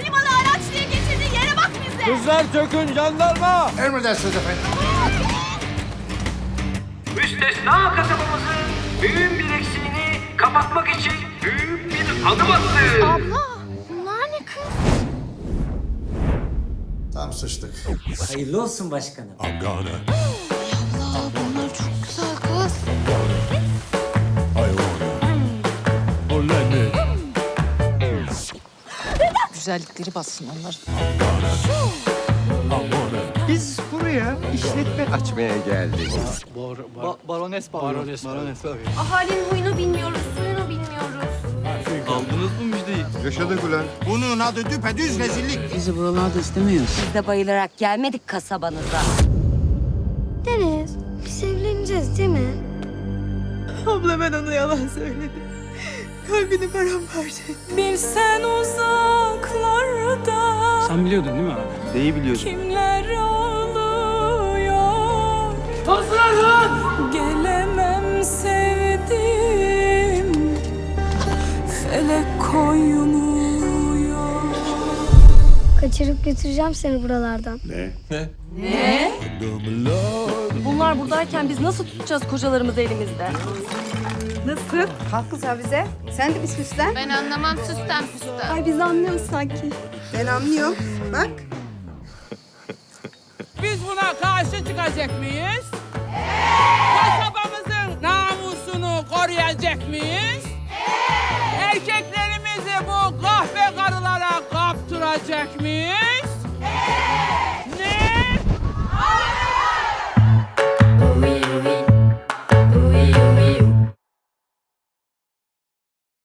Klimalı araç diye getirdiği yere bak bize. Kızlar tökün jandarma. Emredersiniz efendim. Müstesna kasabamızın büyük bir eksiğini kapatmak için büyük bir adım attı. Abla bunlar ne kız? Tam sıçtık. Hayırlı olsun başkanım. I'm. Güzellikleri bassın onlar. I wanna. Biz buraya işletme açmaya geldik. Barones Barones. Barones Ahalinin huyunu bilmiyoruz, suyunu bilmiyoruz. Yaşadık ulan. Bunun adı düpedüz rezillik. Bizi buralarda istemiyoruz. Biz de bayılarak gelmedik kasabanıza. Deniz, biz evleneceğiz değil mi? Abla ben ona yalan söyledim. Kalbini paramparça etti. Bilsen uzaklarda. Sen biliyordun değil mi abi? Neyi biliyorsun? kimler ağlıyor Gelemem sevdim Felek koymuyor Kaçırıp götüreceğim seni buralardan. Bunlar buradayken biz nasıl tutacağız kocalarımızı elimizde? Kalk kız bize. Sen de bir süslen. Ben anlamam süsten püsten. Ay biz anlıyoruz sanki. Ben anlıyorum. Bak. Biz buna karşı çıkacak mıyız? Kasabamızın namusunu koruyacak mıyız? Erkeklerimizi bu kahve karılara kaptıracak mıyız?